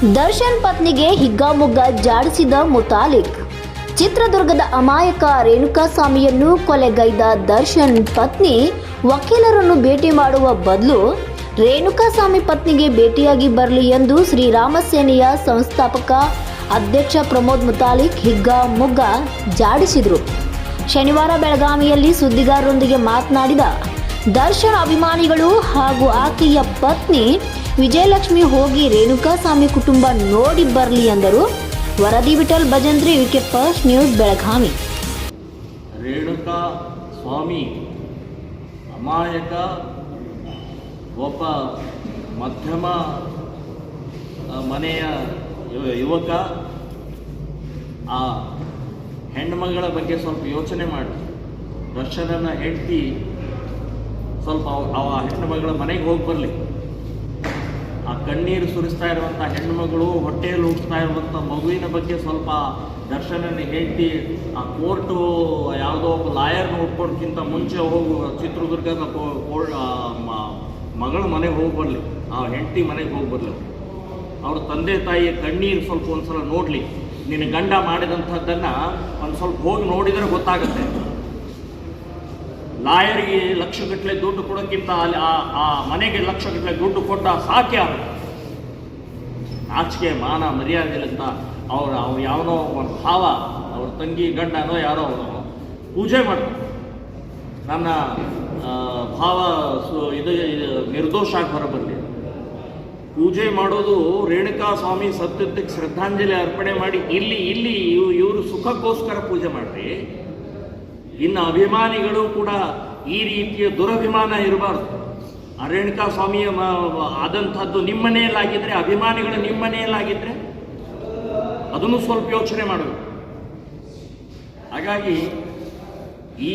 ದರ್ಶನ್ ಪತ್ನಿಗೆ ಹಿಗ್ಗಾಮುಗ್ಗ ಜಾಡಿಸಿದ ಮುತಾಲಿಕ್. ಚಿತ್ರದುರ್ಗದ ಅಮಾಯಕ ರೇಣುಕಾಸ್ವಾಮಿಯನ್ನು ಕೊಲೆಗೈದ ದರ್ಶನ್ ಪತ್ನಿ ವಕೀಲರನ್ನು ಭೇಟಿ ಮಾಡುವ ಬದಲು ರೇಣುಕಾಸ್ವಾಮಿ ಪತ್ನಿಗೆ ಭೇಟಿಯಾಗಿ ಬರಲಿ ಎಂದು ಶ್ರೀರಾಮ ಸೇನೆಯ ಸಂಸ್ಥಾಪಕ ಅಧ್ಯಕ್ಷ ಪ್ರಮೋದ್ ಮುತಾಲಿಕ್ ಹಿಗ್ಗಾಮುಗ್ಗ ಜಾಡಿಸಿದರು. ಶನಿವಾರ ಬೆಳಗಾವಿಯಲ್ಲಿ ಸುದ್ದಿಗಾರರೊಂದಿಗೆ ಮಾತನಾಡಿದ ದರ್ಶನ್ ಅಭಿಮಾನಿಗಳು ಹಾಗೂ ಆಕೆಯ ಪತ್ನಿ ವಿಜಯಲಕ್ಷ್ಮಿ ಹೋಗಿ ರೇಣುಕಾಸ್ವಾಮಿ ಕುಟುಂಬ ನೋಡಿ ಬರಲಿ ಎಂದರು ವರದಿ Vithal Bhajantri, VK first news Belagavi. Renuka Swamy ಅಮಾಯಕ, ಒಬ್ಬ ಮಧ್ಯಮ ಮನೆಯ ಯುವಕ, ಆ ಹೆಣ್ಮಗಳ ಬಗ್ಗೆ ಸ್ವಲ್ಪ ಯೋಚನೆ ಮಾಡಿ. ದರ್ಶನನ ಹೆಂಡತಿ ಸ್ವಲ್ಪ ಆ ಹೆಣ್ಣು ಮಗಳ ಮನೆಗೆ ಹೋಗಿ ಬರಲಿ. ಆ ಕಣ್ಣೀರು ಸುರಿಸ್ತಾ ಇರುವಂಥ ಹೆಣ್ಣುಮಗಳು, ಹೊಟ್ಟೆಯಲ್ಲಿ ಹುಟ್ಟುತ್ತಾ ಇರುವಂಥ ಮಗುವಿನ ಬಗ್ಗೆ ಸ್ವಲ್ಪ ದರ್ಶನನ ಹೇಳ್ತಿ ಆ ಕೋರ್ಟು ಯಾವುದೋ ಒಬ್ಬ ಲಾಯರ್ನ ಹುಡ್ಕೊಡ್ಕಿಂತ ಮುಂಚೆ ಹೋಗು, ಚಿತ್ರದುರ್ಗದ ಮಗಳ ಮನೆಗೆ ಹೋಗಿ ಆ ಹೆಂಡತಿ ಮನೆಗೆ ಹೋಗಿ ಬರಲಿ. ಅವ್ರ ತಂದೆ ತಾಯಿಯ ಕಣ್ಣೀರು ಸ್ವಲ್ಪ ಒಂದ್ಸಲ ನೋಡಲಿ. ನಿನ್ನ ಗಂಡ ಮಾಡಿದಂಥದ್ದನ್ನು ಒಂದು ಸ್ವಲ್ಪ ಹೋಗಿ ನೋಡಿದರೆ ಗೊತ್ತಾಗುತ್ತೆ. ಲಾಯರ್ಗೆ ಲಕ್ಷಗಟ್ಟಲೆ ದುಡ್ಡು ಕೊಡೋಕ್ಕಿಂತ ಅಲ್ಲಿ ಆ ಮನೆಗೆ ಲಕ್ಷಗಟ್ಟಲೆ ದುಡ್ಡು ಕೊಟ್ಟ ಸಾಕೆ ಅವರು. ನಾಚಿಕೆ, ಮಾನ, ಮರ್ಯಾದೆ ಅಂತ ಅವ್ರ, ಅವ್ರು ಯಾವನೋ ಒಂದು ಭಾವ, ಅವ್ರ ತಂಗಿ ಗಂಡನೋ ಯಾರೋ ಅವನು ಪೂಜೆ ಮಾಡ್ತಾರೆ. ನನ್ನ ಭಾವ ಸು, ಇದು ನಿರ್ದೋಷ ಆಗಿ ಹೊರಬರಲಿ ಪೂಜೆ ಮಾಡೋದು ರೇಣುಕಾ ಸ್ವಾಮಿ ಸತ್ಯಕ್ಕೆ ಶ್ರದ್ಧಾಂಜಲಿ ಅರ್ಪಣೆ ಮಾಡಿ ಇಲ್ಲಿ ಇಲ್ಲಿ ಇವ್- ಇವರು ಸುಖಕ್ಕೋಸ್ಕರ ಪೂಜೆ ಮಾಡ್ರಿ. ಇನ್ನು ಅಭಿಮಾನಿಗಳು ಕೂಡ ಈ ರೀತಿಯ ದುರಭಿಮಾನ ಇರಬಾರ್ದು. ಅರೇಣುಕಾ ಸ್ವಾಮಿಯ ಆದಂಥದ್ದು ನಿಮ್ಮನೆಯಲ್ಲಾಗಿದ್ದರೆ ಅಭಿಮಾನಿಗಳು ನಿಮ್ಮ ಮನೆಯಲ್ಲಾಗಿದ್ದರೆ ಅದನ್ನು ಸ್ವಲ್ಪ ಯೋಚನೆ ಮಾಡಬೇಕು ಹಾಗಾಗಿ ಈ